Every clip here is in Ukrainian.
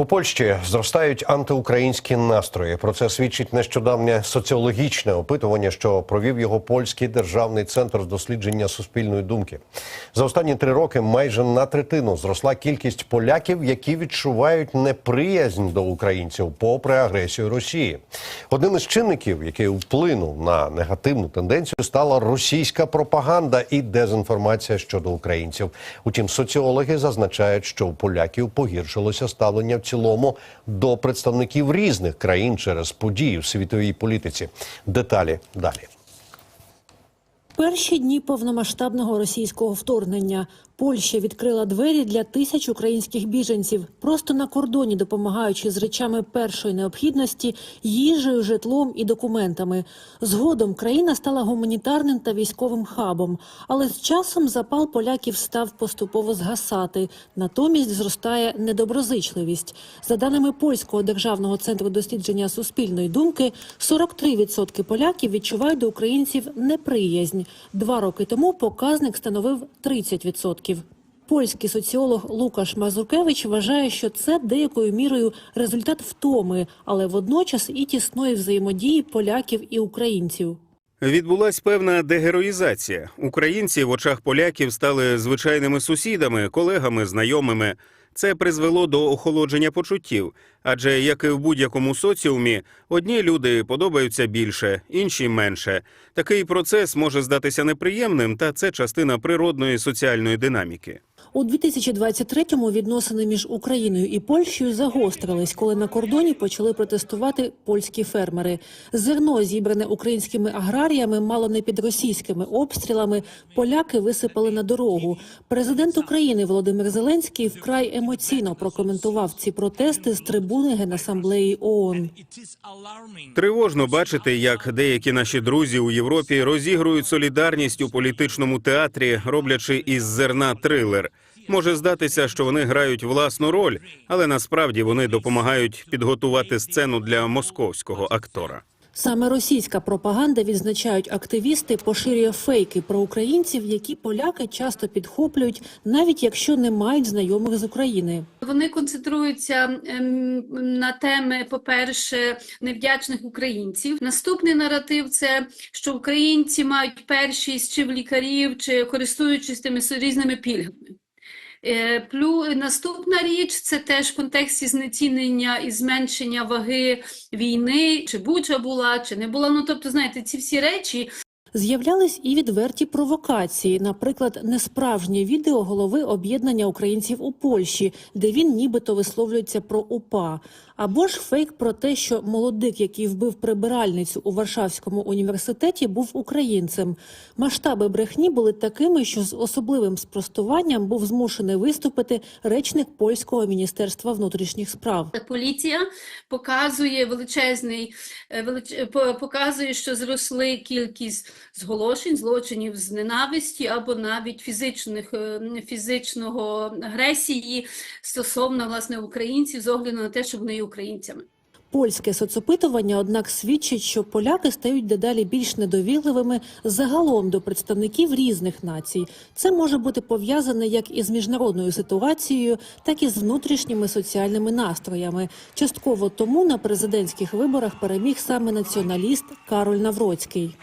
У Польщі зростають антиукраїнські настрої. Про це свідчить нещодавнє соціологічне опитування, що провів його польський державний центр з дослідження суспільної думки. За останні три роки майже на третину зросла кількість поляків, які відчувають неприязнь до українців попри агресію Росії. Одним із чинників, який вплинув на негативну тенденцію, стала російська пропаганда і дезінформація щодо українців. Утім, соціологи зазначають, що у поляків погіршилося ставлення в цілому до представників різних країн через події в світовій політиці. Деталі далі. Перші дні повномасштабного російського вторгнення Польща відкрила двері для тисяч українських біженців, просто на кордоні допомагаючи з речами першої необхідності, їжею, житлом і документами. Згодом країна стала гуманітарним та військовим хабом, але з часом запал поляків став поступово згасати. Натомість зростає недоброзичливість. За даними польського державного центру дослідження суспільної думки, 43% поляків відчувають до українців неприязнь. Два роки тому показник становив 30%. Польський соціолог Лукаш Мазуркевич вважає, що це деякою мірою результат втоми, але водночас і тісної взаємодії поляків і українців. Відбулась певна дегероїзація. Українці в очах поляків стали звичайними сусідами, колегами, знайомими. Це призвело до охолодження почуттів. Адже як і в будь-якому соціумі, одні люди подобаються більше, інші менше. Такий процес може здатися неприємним, та це частина природної соціальної динаміки. У 2023-му відносини між Україною і Польщею загострились, коли на кордоні почали протестувати польські фермери. Зерно, зібране українськими аграріями, мало не під російськими обстрілами. Поляки висипали на дорогу. Президент України Володимир Зеленський вкрай емоційно прокоментував ці протести з трибуни Генасамблеї ООН. Тривожно бачити, як деякі наші друзі у Європі розігрують солідарність у політичному театрі, роблячи із зерна трилер. Може здатися, що вони грають власну роль, але насправді вони допомагають підготувати сцену для московського актора. Саме російська пропаганда відзначають активісти, поширює фейки про українців, які поляки часто підхоплюють, навіть якщо не мають знайомих з України. Вони концентруються ем, на теми, по-перше, невдячних українців. Наступний наратив це що українці мають першість чи в лікарів, чи користуючись тими різними пільгами. Е, Плю наступна річ це теж в контексті знецінення і зменшення ваги війни, чи Буча була, чи не була. Ну тобто, знаєте, ці всі речі З'являлись і відверті провокації, наприклад, несправжнє відео голови об'єднання українців у Польщі, де він нібито висловлюється про УПА, або ж фейк про те, що молодик, який вбив прибиральницю у Варшавському університеті, був українцем. Масштаби брехні були такими, що з особливим спростуванням був змушений виступити речник польського міністерства внутрішніх справ. Поліція показує величезний е, велич... показує, що зросли кількість зголошень, злочинів з ненависті або навіть фізичних е, фізичного агресії стосовно власне українців з огляду на те, що вони є українцями. Польське соцопитування, однак, свідчить, що поляки стають дедалі більш недовірливими загалом до представників різних націй. Це може бути пов'язане як із міжнародною ситуацією, так і з внутрішніми соціальними настроями. Частково тому на президентських виборах переміг саме націоналіст Кароль Навроцький.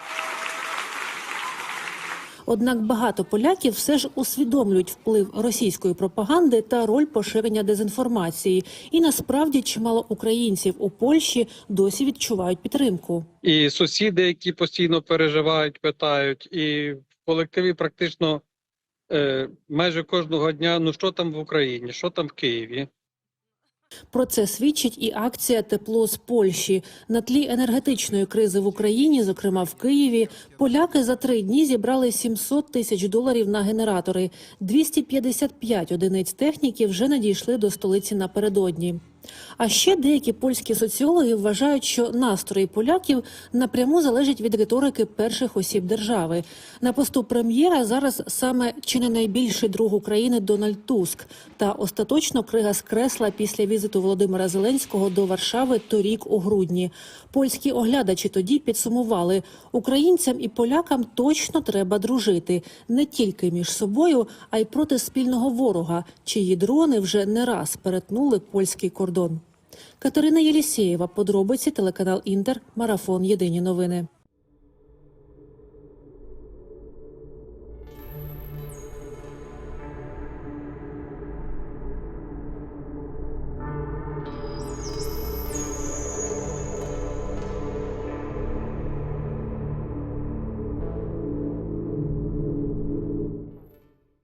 Однак багато поляків все ж усвідомлюють вплив російської пропаганди та роль поширення дезінформації. І насправді чимало українців у Польщі досі відчувають підтримку. і сусіди, які постійно переживають, питають, і в колективі практично е, майже кожного дня: ну що там в Україні, що там в Києві. Про це свідчить і акція Тепло з Польщі на тлі енергетичної кризи в Україні, зокрема в Києві. Поляки за три дні зібрали 700 тисяч доларів на генератори. 255 одиниць техніки вже надійшли до столиці напередодні. А ще деякі польські соціологи вважають, що настрої поляків напряму залежать від риторики перших осіб держави. На посту прем'єра зараз саме чи не найбільший друг України Дональд Туск. Та остаточно крига з кресла після візиту Володимира Зеленського до Варшави торік у грудні. Польські оглядачі тоді підсумували: українцям і полякам точно треба дружити не тільки між собою, а й проти спільного ворога, чиї дрони вже не раз перетнули польський кордон. Катерина Єлісєєва, подробиці, телеканал Інтер, марафон Єдині новини.